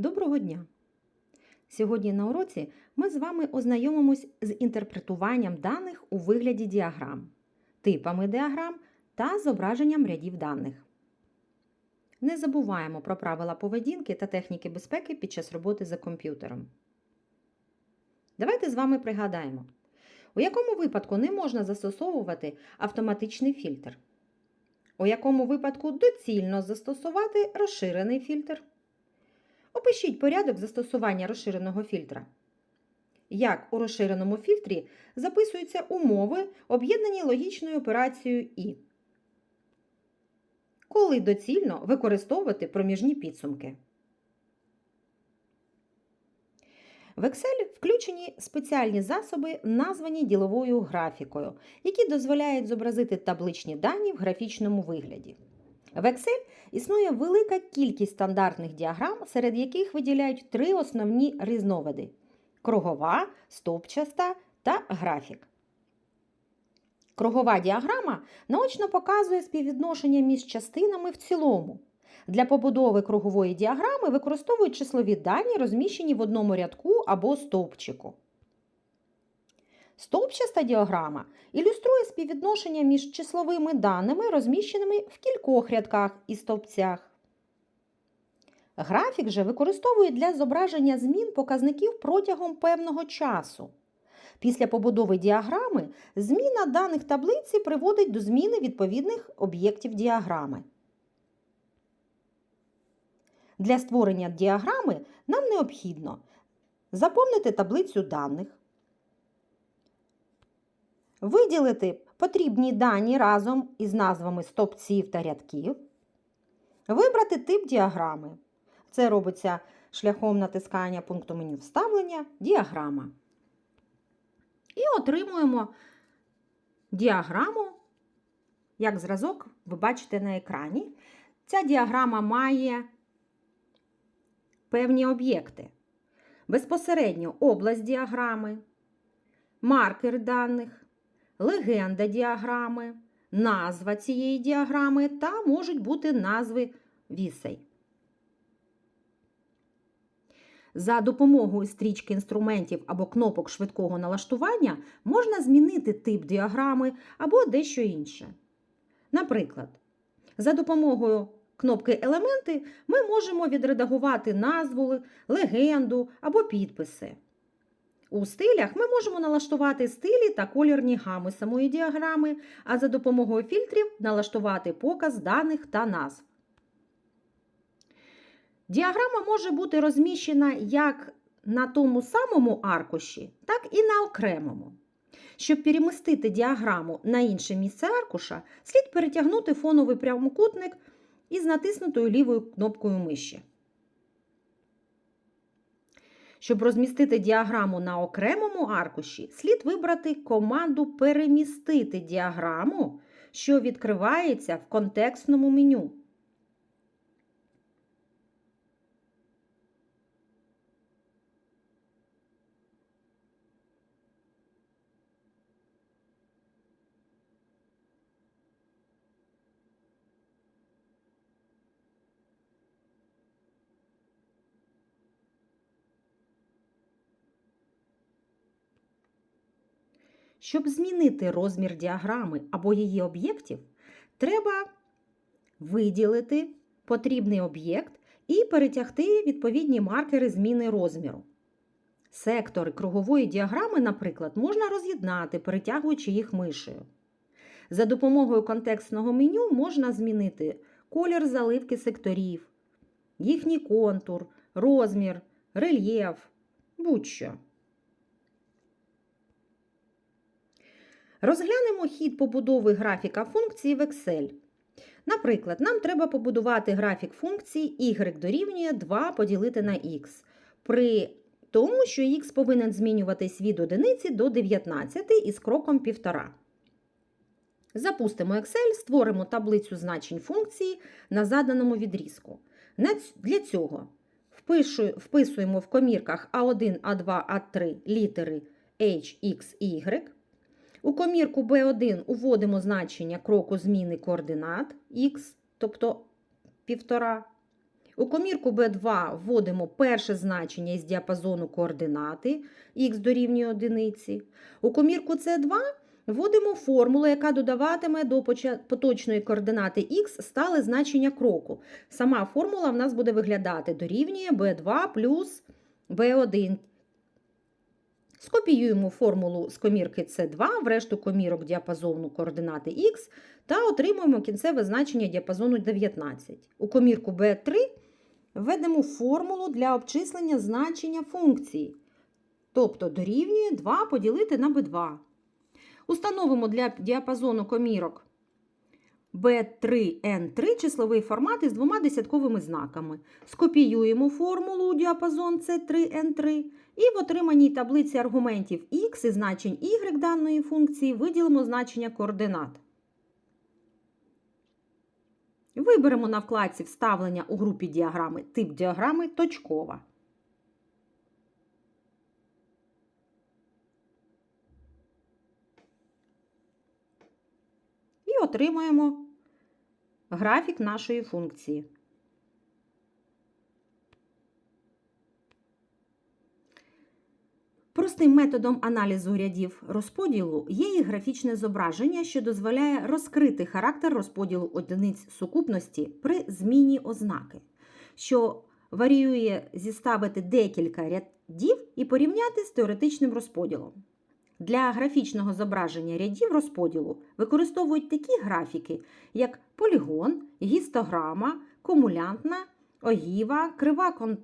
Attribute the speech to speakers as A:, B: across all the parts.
A: Доброго дня! Сьогодні на уроці ми з вами ознайомимось з інтерпретуванням даних у вигляді діаграм, типами діаграм та зображенням рядів даних. Не забуваємо про правила поведінки та техніки безпеки під час роботи за комп'ютером. Давайте з вами пригадаємо, у якому випадку не можна застосовувати автоматичний фільтр, у якому випадку доцільно застосувати розширений фільтр. Опишіть порядок застосування розширеного фільтра. Як у розширеному фільтрі записуються умови, об'єднані логічною операцією І. Коли доцільно використовувати проміжні підсумки. В Excel включені спеціальні засоби, названі діловою графікою, які дозволяють зобразити табличні дані в графічному вигляді. В Excel існує велика кількість стандартних діаграм, серед яких виділяють три основні різновиди: кругова, стовпчаста та графік. Кругова діаграма наочно показує співвідношення між частинами в цілому. Для побудови кругової діаграми використовують числові дані, розміщені в одному рядку або стовпчику. Стовпчаста діаграма ілюструє співвідношення між числовими даними, розміщеними в кількох рядках і стовпцях. Графік же використовують для зображення змін показників протягом певного часу. Після побудови діаграми зміна даних таблиці приводить до зміни відповідних об'єктів діаграми. Для створення діаграми нам необхідно заповнити таблицю даних, виділити потрібні дані разом із назвами стовпців та рядків, вибрати тип діаграми. Це робиться шляхом натискання пункту меню вставлення діаграма. І отримуємо діаграму, як зразок ви бачите на екрані. Ця діаграма має певні об'єкти. Безпосередньо область діаграми, маркер даних, легенда діаграми, назва цієї діаграми та можуть бути назви вісей. За допомогою стрічки інструментів або кнопок швидкого налаштування можна змінити тип діаграми або дещо інше. Наприклад, за допомогою кнопки Елементи ми можемо відредагувати назву, легенду або підписи. У стилях ми можемо налаштувати стилі та колірні гами самої діаграми, а за допомогою фільтрів налаштувати показ даних та назв. Діаграма може бути розміщена як на тому самому аркуші, так і на окремому. Щоб перемістити діаграму на інше місце аркуша, слід перетягнути фоновий прямокутник із натиснутою лівою кнопкою миші. Щоб розмістити діаграму на окремому аркуші, слід вибрати команду Перемістити діаграму, що відкривається в контекстному меню. Щоб змінити розмір діаграми або її об'єктів, треба виділити потрібний об'єкт і перетягти відповідні маркери зміни розміру. Сектори кругової діаграми, наприклад, можна роз'єднати, перетягуючи їх мишею. За допомогою контекстного меню можна змінити колір заливки секторів, їхній контур, розмір, рельєф, будь-що. Розглянемо хід побудови графіка функції в Excel. Наприклад, нам треба побудувати графік функції y дорівнює 2 поділити на x, при тому, що x повинен змінюватись від 1 до 19 із кроком 1,5. Запустимо Excel, створимо таблицю значень функції на заданому відрізку. Для цього вписуємо в комірках А1, А2, А3 літери H, X, Y. У комірку B1 уводимо значення кроку зміни координат Х, тобто 1,5. У комірку B2 вводимо перше значення із діапазону координати х дорівнює одиниці. У комірку С2 вводимо формулу, яка додаватиме до поточної координати х стале значення кроку. Сама формула в нас буде виглядати дорівнює b2 плюс b1. Скопіюємо формулу з комірки С2 в решту комірок діапазону координати х та отримуємо кінцеве значення діапазону 19. У комірку b3 введемо формулу для обчислення значення функції, тобто дорівнює 2 поділити на b2. Установимо для діапазону комірок B3N3 числовий формат із двома десятковими знаками. Скопіюємо формулу у діапазон C3N3 і в отриманій таблиці аргументів x і значень y даної функції виділимо значення координат. Виберемо на вкладці вставлення у групі діаграми тип діаграми точкова. Отримаємо графік нашої функції. Простим методом аналізу рядів розподілу є і графічне зображення, що дозволяє розкрити характер розподілу одиниць сукупності при зміні ознаки, що варіює зіставити декілька рядів і порівняти з теоретичним розподілом. Для графічного зображення рядів розподілу використовують такі графіки, як полігон, гістограма, кумулянтна, огіва, крива кон-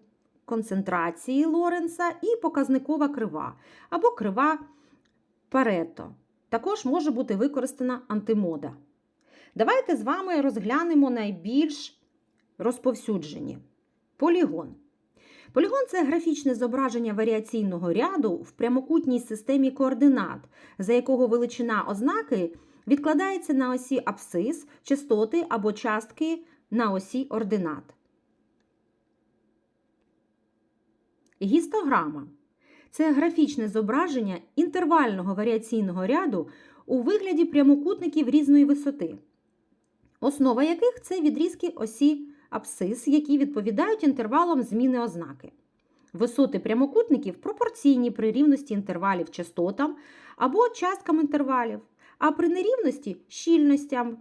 A: концентрації Лоренса і показникова крива або крива Парето. Також може бути використана антимода. Давайте з вами розглянемо найбільш розповсюджені. Полігон. Полігон це графічне зображення варіаційного ряду в прямокутній системі координат, за якого величина ознаки відкладається на осі абсцис, частоти або частки на осі ординат. Гістограма це графічне зображення інтервального варіаційного ряду у вигляді прямокутників різної висоти, основа яких це відрізки осі абсцис, які відповідають інтервалам зміни ознаки. Висоти прямокутників пропорційні при рівності інтервалів частотам або часткам інтервалів, а при нерівності щільностям.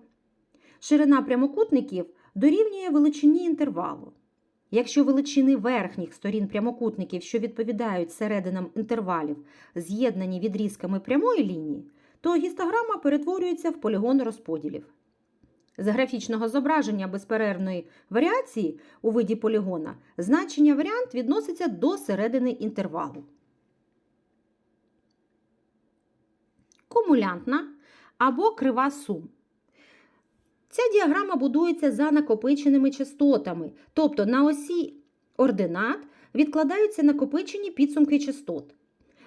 A: Ширина прямокутників дорівнює величині інтервалу. Якщо величини верхніх сторін прямокутників, що відповідають серединам інтервалів, з'єднані відрізками прямої лінії, то гістограма перетворюється в полігон розподілів. З графічного зображення безперервної варіації у виді полігона значення варіант відноситься до середини інтервалу. Кумулянтна або крива сум. Ця діаграма будується за накопиченими частотами, тобто на осі ординат відкладаються накопичені підсумки частот.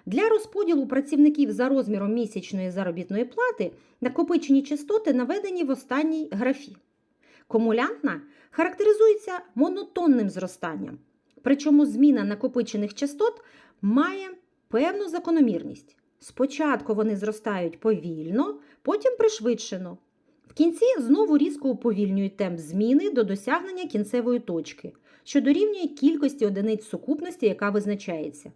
A: Для розподілу працівників за розміром місячної заробітної плати накопичені частоти наведені в останній графі. Кумулянтна характеризується монотонним зростанням, причому зміна накопичених частот має певну закономірність. Спочатку вони зростають повільно, потім пришвидшено. В кінці знову різко уповільнюють темп зміни до досягнення кінцевої точки, що дорівнює кількості одиниць сукупності, яка визначається.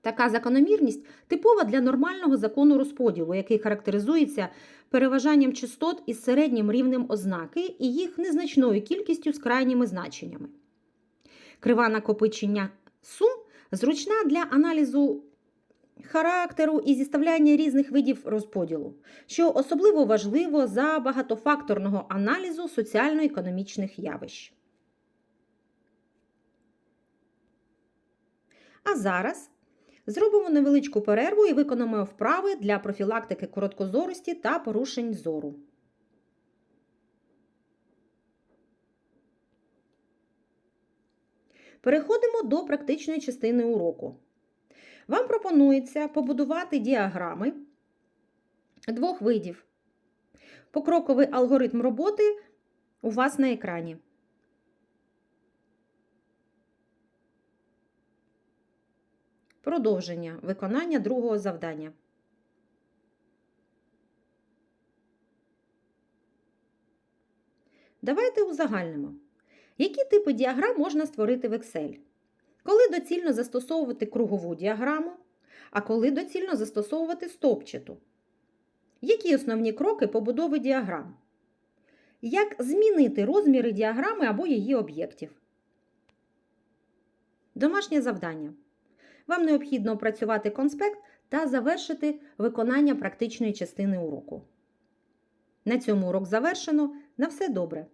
A: Така закономірність типова для нормального закону розподілу, який характеризується переважанням частот із середнім рівнем ознаки і їх незначною кількістю з крайніми значеннями. Крива накопичення сум зручна для аналізу характеру і зіставляння різних видів розподілу, що особливо важливо за багатофакторного аналізу соціально-економічних явищ. А зараз зробимо невеличку перерву і виконаємо вправи для профілактики короткозорості та порушень зору. Переходимо до практичної частини уроку. Вам пропонується побудувати діаграми двох видів. Покроковий алгоритм роботи у вас на екрані. Продовження виконання другого завдання. Давайте узагальнимо. Які типи діаграм можна створити в Excel? Коли доцільно застосовувати кругову діаграму, а коли доцільно застосовувати стопчату? Які основні кроки побудови діаграм? Як змінити розміри діаграми або її об'єктів? Домашнє завдання. Вам необхідно опрацювати конспект та завершити виконання практичної частини уроку. На цьому урок завершено. На все добре!